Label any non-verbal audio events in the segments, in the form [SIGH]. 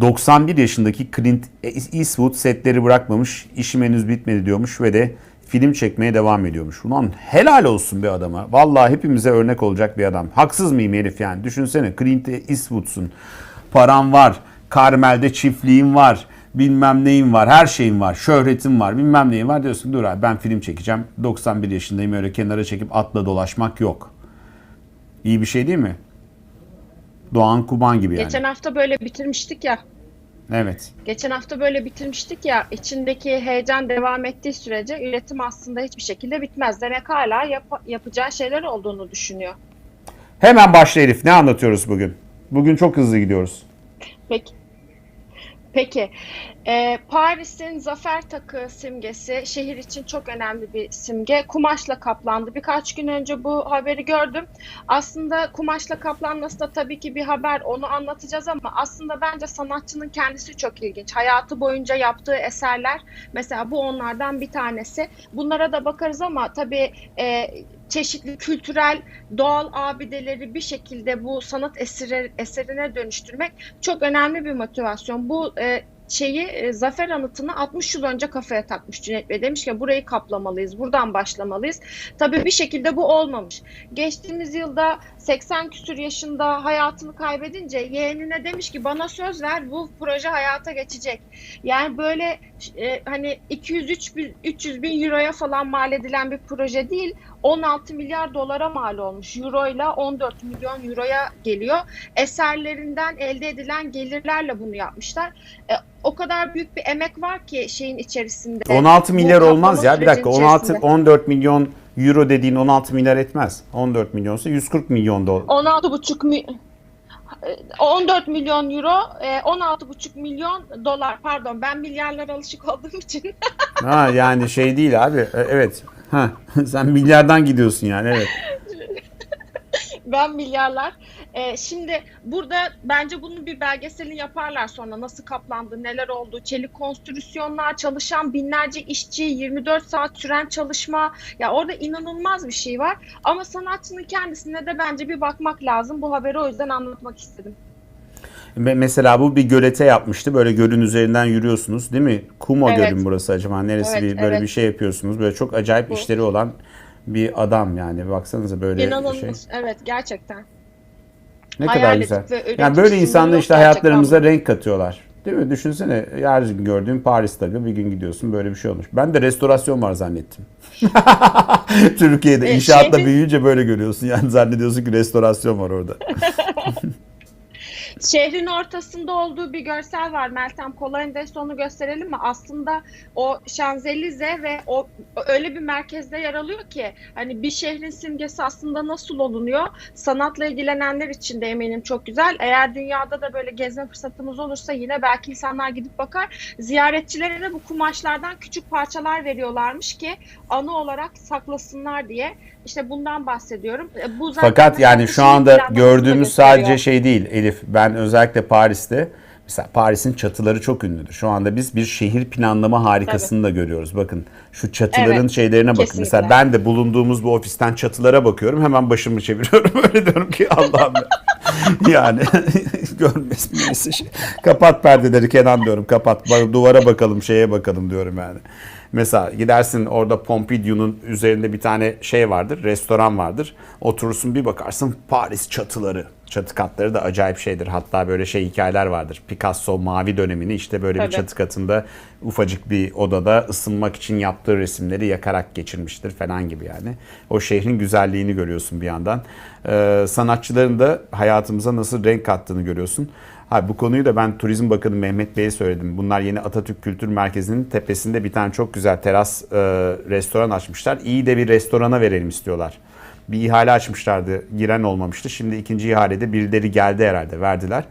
91 yaşındaki Clint Eastwood setleri bırakmamış, işim henüz bitmedi diyormuş ve de film çekmeye devam ediyormuş. Ulan helal olsun bir adama. Vallahi hepimize örnek olacak bir adam. Haksız mıyım herif yani? Düşünsene Clint Eastwood'sun. Paran var. Carmel'de çiftliğin var. Bilmem neyin var. Her şeyin var. Şöhretin var. Bilmem neyin var diyorsun. Dur abi ben film çekeceğim. 91 yaşındayım öyle kenara çekip atla dolaşmak yok. İyi bir şey değil mi? Doğan Kuban gibi yani. Geçen hafta böyle bitirmiştik ya. Evet. Geçen hafta böyle bitirmiştik ya. içindeki heyecan devam ettiği sürece üretim aslında hiçbir şekilde bitmez. Demek hala yap- yapacağı şeyler olduğunu düşünüyor. Hemen başla Elif. Ne anlatıyoruz bugün? Bugün çok hızlı gidiyoruz. Peki. Peki. Ee, Paris'in zafer takı simgesi şehir için çok önemli bir simge. Kumaşla kaplandı. Birkaç gün önce bu haberi gördüm. Aslında kumaşla kaplanması da tabii ki bir haber. Onu anlatacağız ama aslında bence sanatçının kendisi çok ilginç. Hayatı boyunca yaptığı eserler mesela bu onlardan bir tanesi. Bunlara da bakarız ama tabii e, çeşitli kültürel doğal abideleri bir şekilde bu sanat eseri, eserine dönüştürmek çok önemli bir motivasyon. Bu e, şeyi e, zafer anıtını 60 yıl önce kafaya takmış Cüneyt Bey. Demiş ki burayı kaplamalıyız, buradan başlamalıyız. Tabii bir şekilde bu olmamış. Geçtiğimiz yılda 80 küsür yaşında hayatını kaybedince yeğenine demiş ki bana söz ver bu proje hayata geçecek. Yani böyle e, hani 200 bin, 300 bin euroya falan mal edilen bir proje değil. 16 milyar dolara mal olmuş. Euro ile 14 milyon euroya geliyor. Eserlerinden elde edilen gelirlerle bunu yapmışlar. E, o kadar büyük bir emek var ki şeyin içerisinde. 16 Bu milyar olmaz ya. Bir dakika. sürecinin 16 içerisinde. 14 milyon euro dediğin 16 milyar etmez. 14 milyonsa 140 milyon dolar. 16,5 mi 14 milyon euro, e, 16,5 milyon dolar. Pardon, ben milyarlara alışık olduğum için. Ha yani şey değil abi. E, Evet. Ha [LAUGHS] sen milyardan gidiyorsun yani evet. [LAUGHS] ben milyarlar. E, şimdi burada bence bunun bir belgeselini yaparlar sonra. Nasıl kaplandı, neler oldu, çelik konstrüksiyonlar, çalışan binlerce işçi, 24 saat süren çalışma. Ya orada inanılmaz bir şey var. Ama sanatçının kendisine de bence bir bakmak lazım. Bu haberi o yüzden anlatmak istedim. Mesela bu bir gölete yapmıştı. Böyle gölün üzerinden yürüyorsunuz değil mi? Kumo Evet. Gölü mü burası acaba? Neresi Evet, bir böyle evet. bir şey yapıyorsunuz. Böyle çok acayip Bu. işleri olan bir adam yani. Baksanıza böyle İnanılmaz. şey. Evet, gerçekten. Ne Hayal kadar güzel. Yani böyle insanlar işte gerçekten hayatlarımıza renk katıyorlar. Değil mi? Düşünsene her gün gördüğün Paris tabii bir gün gidiyorsun böyle bir şey olmuş. Ben de restorasyon var zannettim. [LAUGHS] Türkiye'de E, inşaatla şehrin- büyüyünce böyle görüyorsun. Yani zannediyorsun ki restorasyon var orada. [LAUGHS] Şehrin ortasında olduğu bir görsel var. Meltem Kolonya'da onu gösterelim mi? Aslında o Şanzelize ve o öyle bir merkezde yer alıyor ki hani bir şehrin simgesi aslında nasıl olunuyor? Sanatla ilgilenenler için de eminim çok güzel. Eğer dünyada da böyle gezme fırsatımız olursa yine belki insanlar gidip bakar. Ziyaretçilere de bu kumaşlardan küçük parçalar veriyorlarmış ki anı olarak saklasınlar diye. İşte bundan bahsediyorum. E, Bu zaten Fakat yani şu anda gördüğümüz sadece şey değil Elif. Ben özellikle Paris'te mesela Paris'in çatıları çok ünlüdür. Şu anda biz bir şehir planlama harikasını da görüyoruz. Bakın şu çatıların Evet, şeylerine bakın. kesinlikle. Mesela ben de bulunduğumuz bu ofisten çatılara bakıyorum. Hemen başımı çeviriyorum. [LAUGHS] Öyle diyorum ki Allah'ım ya. [LAUGHS] yani [LAUGHS] görmesin birisi şey. Kapat perdeleri Kenan diyorum kapat. Duvara bakalım şeye bakalım diyorum yani. Mesela gidersin orada Pompidou'nun üzerinde bir tane şey vardır, restoran vardır. Oturursun bir bakarsın Paris çatıları. Çatı katları da acayip şeydir. Hatta böyle şey hikayeler vardır. Picasso mavi dönemini işte böyle bir Tabii. çatı katında ufacık bir odada ısınmak için yaptığı resimleri yakarak geçirmiştir falan gibi yani. O şehrin güzelliğini görüyorsun bir yandan. Ee, sanatçıların da hayatımıza nasıl renk kattığını görüyorsun. Ha, bu konuyu da ben Turizm Bakanı Mehmet Bey'e söyledim. Bunlar yeni Atatürk Kültür Merkezi'nin tepesinde bir tane çok güzel teras e, restoran açmışlar. İyi de bir restorana verelim istiyorlar. Bir ihale açmışlardı. Giren olmamıştı. Şimdi ikinci ihalede birileri geldi herhalde. Verdiler.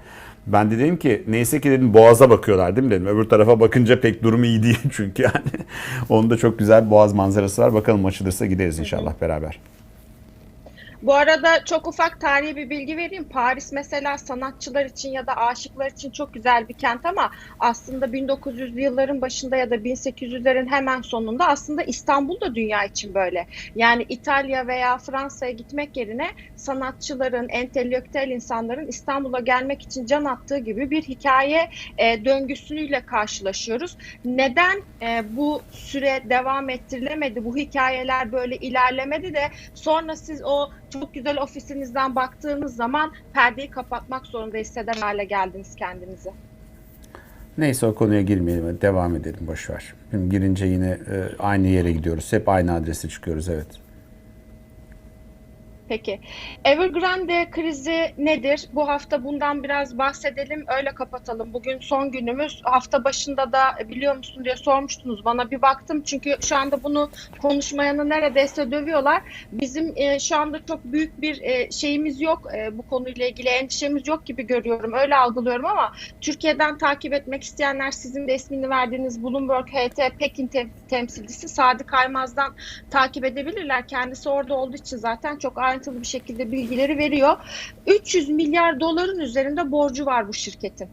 Ben de dedim ki neyse ki dedim boğaza bakıyorlar değil mi dedim. Öbür tarafa bakınca pek durumu iyi değil [LAUGHS] çünkü yani. Onun da çok güzel boğaz manzarası var. Bakalım açılırsa gideriz inşallah beraber. Bu arada çok ufak tarihi bir bilgi vereyim. Paris mesela sanatçılar için ya da aşıklar için çok güzel bir kent ama aslında 1900'lü yılların başında ya da 1800'lerin hemen sonunda aslında İstanbul da dünya için böyle. Yani İtalya veya Fransa'ya gitmek yerine sanatçıların, entelektüel insanların İstanbul'a gelmek için can attığı gibi bir hikaye e, döngüsüyle karşılaşıyoruz. Neden e, bu süre devam ettirilemedi, bu hikayeler böyle ilerlemedi de sonra siz o çok güzel ofisinizden baktığınız zaman perdeyi kapatmak zorunda hisseder hale geldiniz kendinizi. Neyse o konuya girmeyelim. Devam edelim boşver. Şimdi girince yine e, aynı yere gidiyoruz. Hep aynı adrese çıkıyoruz evet. Peki. Evergrande krizi nedir? Bu hafta bundan biraz bahsedelim, öyle kapatalım. Bugün son günümüz. Hafta başında da biliyor musun diye sormuştunuz bana. Bir baktım çünkü şu anda bunu konuşmayanı neredeyse dövüyorlar. Bizim e, şu anda çok büyük bir e, şeyimiz yok. E, bu konuyla ilgili endişemiz yok gibi görüyorum. Öyle algılıyorum ama Türkiye'den takip etmek isteyenler sizin de ismini verdiğiniz Bloomberg HT Pekin tem- temsilcisi Sadık Aymaz'dan takip edebilirler. Kendisi orada olduğu için zaten çok ayrıntılı bir şekilde bilgileri veriyor. 300 milyar doların üzerinde borcu var bu şirketin.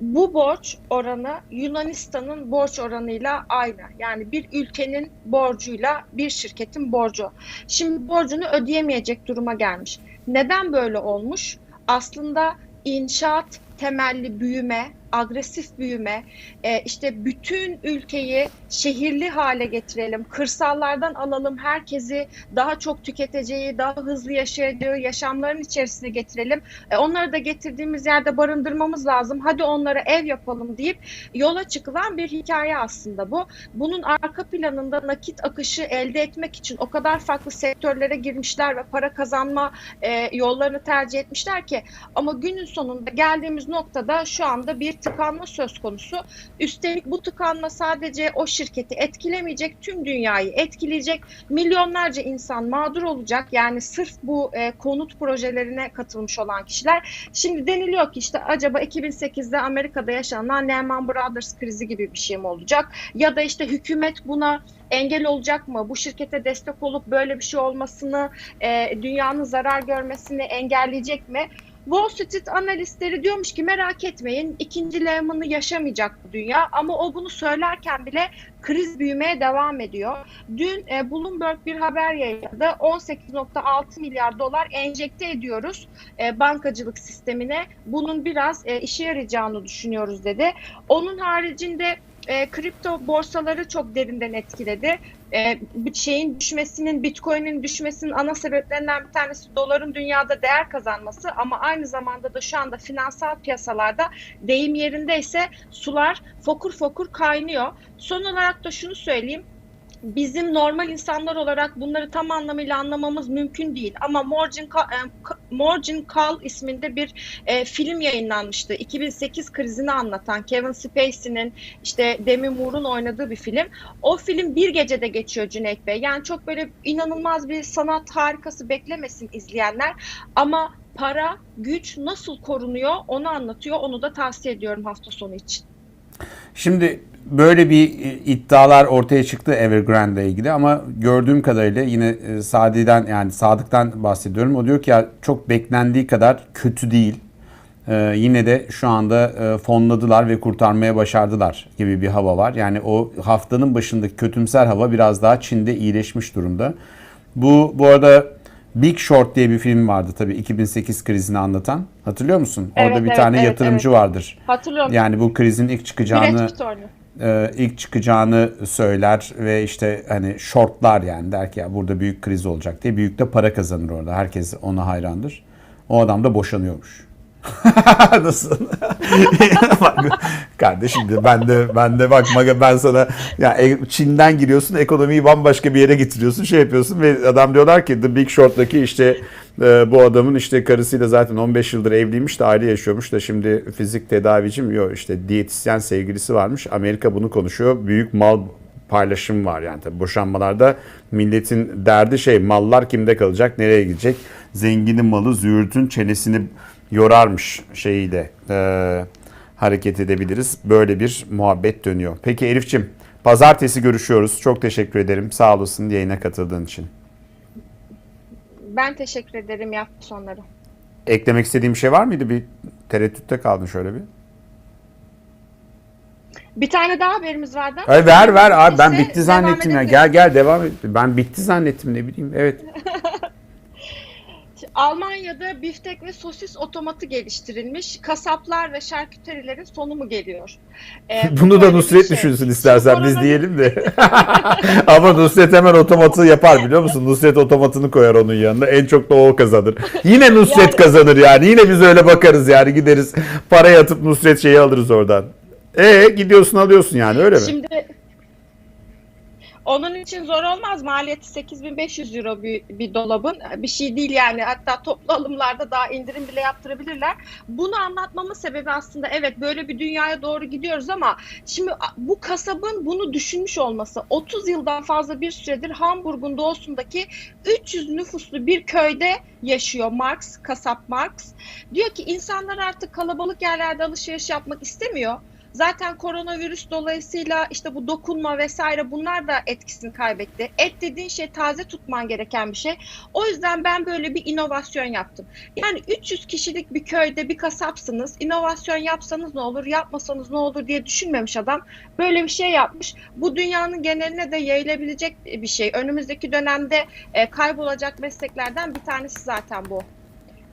Bu borç oranı Yunanistan'ın borç oranıyla aynı. Yani bir ülkenin borcuyla bir şirketin borcu. Şimdi borcunu ödeyemeyecek duruma gelmiş. Neden böyle olmuş? Aslında inşaat temelli büyüme, agresif büyüme, e, işte bütün ülkeyi şehirli hale getirelim, kırsallardan alalım herkesi daha çok tüketeceği, daha hızlı yaşayacağı yaşamların içerisine getirelim. E, onları da getirdiğimiz yerde barındırmamız lazım. Hadi onlara ev yapalım deyip yola çıkılan bir hikaye aslında bu. Bunun arka planında nakit akışı elde etmek için o kadar farklı sektörlere girmişler ve para kazanma e, yollarını tercih etmişler ki ama günün sonunda geldiğimiz noktada şu anda bir tıkanma söz konusu. Üstelik bu tıkanma sadece o şirketi etkilemeyecek, tüm dünyayı etkileyecek. Milyonlarca insan mağdur olacak. Yani sırf bu e, konut projelerine katılmış olan kişiler. Şimdi deniliyor ki işte acaba 2008'de Amerika'da yaşanan Lehman Brothers krizi gibi bir şey mi olacak? Ya da işte hükümet buna engel olacak mı? Bu şirkete destek olup böyle bir şey olmasını, e, dünyanın zarar görmesini engelleyecek mi? Wall Street analistleri diyormuş ki merak etmeyin ikinci Lehman'ı yaşamayacak bu dünya ama o bunu söylerken bile kriz büyümeye devam ediyor. Dün e, Bloomberg bir haber yayınladı. 18.6 milyar dolar enjekte ediyoruz e, bankacılık sistemine. Bunun biraz e, işe yarayacağını düşünüyoruz dedi. Onun haricinde e, kripto borsaları çok derinden etkiledi. E, şeyin düşmesinin, Bitcoin'in düşmesinin ana sebeplerinden bir tanesi doların dünyada değer kazanması ama aynı zamanda da şu anda finansal piyasalarda deyim yerindeyse sular fokur fokur kaynıyor. Son olarak da şunu söyleyeyim bizim normal insanlar olarak bunları tam anlamıyla anlamamız mümkün değil. Ama Morgan, e, Morgan Call isminde bir e, film yayınlanmıştı. 2008 krizini anlatan Kevin Spacey'nin işte Demi Moore'un oynadığı bir film. O film bir gecede geçiyor Cüneyt Bey. Yani çok böyle inanılmaz bir sanat harikası beklemesin izleyenler. Ama para, güç nasıl korunuyor onu anlatıyor. Onu da tavsiye ediyorum hafta sonu için. Şimdi böyle bir e, iddialar ortaya çıktı Evergrande ile ilgili ama gördüğüm kadarıyla yine e, Sadi'den yani Sadık'tan bahsediyorum. O diyor ki ya çok beklendiği kadar kötü değil. Ee, yine de şu anda e, fonladılar ve kurtarmaya başardılar gibi bir hava var. Yani o haftanın başındaki kötümser hava biraz daha Çin'de iyileşmiş durumda. Bu bu arada Big Short diye bir film vardı tabii 2008 krizini anlatan. Hatırlıyor musun? Orada Evet, bir evet, tane evet, yatırımcı evet. vardır. Hatırlıyorum. Yani bu krizin ilk çıkacağını. E, ilk çıkacağını söyler ve işte hani shortlar yani der ki ya burada büyük kriz olacak diye büyük de para kazanır orada. Herkes ona hayrandır. O adam da boşanıyormuş. [LAUGHS] Nasıl? [LAUGHS] Bak, Kardeşim de ben de ben de bak ben sana ya e, Çin'den giriyorsun ekonomiyi bambaşka bir yere getiriyorsun şey yapıyorsun ve adam diyorlar ki The Big Short'taki işte e, bu adamın işte karısıyla zaten 15 yıldır evliymiş de aile yaşıyormuş da şimdi fizik tedavici mi yok işte diyetisyen sevgilisi varmış. Amerika bunu konuşuyor. Büyük mal paylaşım var yani tabii boşanmalarda milletin derdi şey mallar kimde kalacak nereye gidecek zenginin malı züğürtün çenesini yorarmış şeyiyle e, hareket edebiliriz böyle bir muhabbet dönüyor. Peki Elif'ciğim pazartesi görüşüyoruz çok teşekkür ederim sağ olasın yayına katıldığın için. Ben teşekkür ederim hafta sonları. Eklemek istediğim bir şey var mıydı? Bir tereddütte kaldın şöyle bir. Bir tane daha haberimiz vardı. Ay ver ver abi ben bitti zannettim ya. Gel gel devam et. Ben bitti zannettim ne bileyim. Evet. [LAUGHS] Almanya'da biftek ve sosis otomatı geliştirilmiş. Kasaplar ve şarküterilerin sonu mu geliyor? Ee, [LAUGHS] bu Bunu da Nusret şey. düşünsün istersen biz diyelim de. [LAUGHS] [LAUGHS] Ama Nusret hemen otomatı yapar biliyor musun? Nusret otomatını koyar onun yanına. En çok da o kazanır. Yine Nusret Yani- kazanır yani. Yine biz öyle bakarız yani. Gideriz parayı atıp Nusret şeyi alırız oradan. E gidiyorsun alıyorsun yani öyle mi? Şimdi onun için zor olmaz. Maliyeti 8500 euro bir, bir dolabın. Bir şey değil yani. Hatta toplu alımlarda daha indirim bile yaptırabilirler. Bunu anlatmamın sebebi aslında evet böyle bir dünyaya doğru gidiyoruz ama şimdi bu kasabın bunu düşünmüş olması 30 yıldan fazla bir süredir Hamburg'un doğusundaki 300 nüfuslu bir köyde yaşıyor Marx, kasap Marx. Diyor ki insanlar artık kalabalık yerlerde alışveriş yapmak istemiyor. Zaten koronavirüs dolayısıyla işte bu dokunma vesaire bunlar da etkisini kaybetti. Et dediğin şey taze tutman gereken bir şey. O yüzden ben böyle bir inovasyon yaptım. Yani 300 kişilik bir köyde bir kasapsınız. İnovasyon yapsanız ne olur, yapmasanız ne olur diye düşünmemiş adam. Böyle bir şey yapmış. Bu dünyanın geneline de yayılabilecek bir şey. Önümüzdeki dönemde e, kaybolacak mesleklerden bir tanesi zaten bu.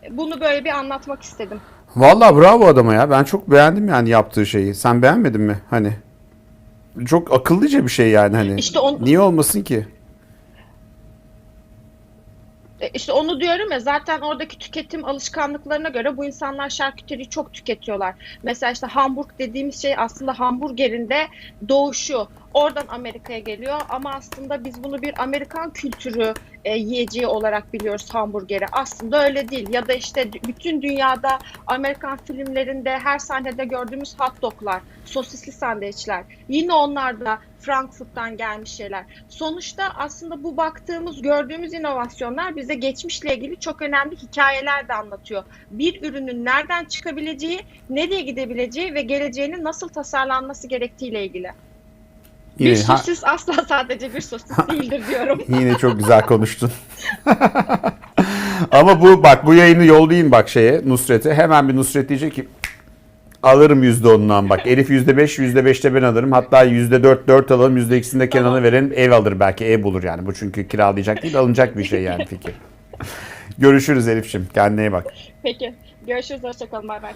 Bunu böyle bir anlatmak istedim. Vallahi bravo adama ya. Ben çok beğendim yani yaptığı şeyi. Sen beğenmedin mi? Hani çok akıllıca bir şey yani hani. İşte on- Niye olmasın ki? E, İşte onu diyorum ya zaten oradaki tüketim alışkanlıklarına göre bu insanlar şarküteriyi çok tüketiyorlar. Mesela işte Hamburg dediğimiz şey aslında hamburgerinde doğuşu. Oradan Amerika'ya geliyor ama aslında biz bunu bir Amerikan kültürü e, yiyeceği olarak biliyoruz hamburgeri. Aslında öyle değil. Ya da işte bütün dünyada Amerikan filmlerinde her sahnede gördüğümüz hot doglar, sosisli sandviçler. Yine onlar da Frankfurt'tan gelmiş şeyler. Sonuçta aslında bu baktığımız, gördüğümüz inovasyonlar bize geçmişle ilgili çok önemli hikayeler de anlatıyor. Bir ürünün nereden çıkabileceği, nereye gidebileceği ve geleceğinin nasıl tasarlanması gerektiğiyle ilgili. Bir Yine, ha- sosis asla sadece bir sosis değildir diyorum. [LAUGHS] yine çok güzel konuştun. [LAUGHS] Ama bu bak bu yayını yollayın bak şeye Nusret'e. Hemen bir Nusret diyecek ki alırım %10'undan bak. [LAUGHS] Elif %5, %5'te ben alırım. Hatta %4, 4 alalım. %2'sini de Kenan'a verelim. Ev alır belki. Ev bulur yani. Bu çünkü kiralayacak değil alınacak bir şey yani fikir. Görüşürüz Elif'ciğim. Kendine bak. Peki. Görüşürüz. Hoşçakalın. Bay bay.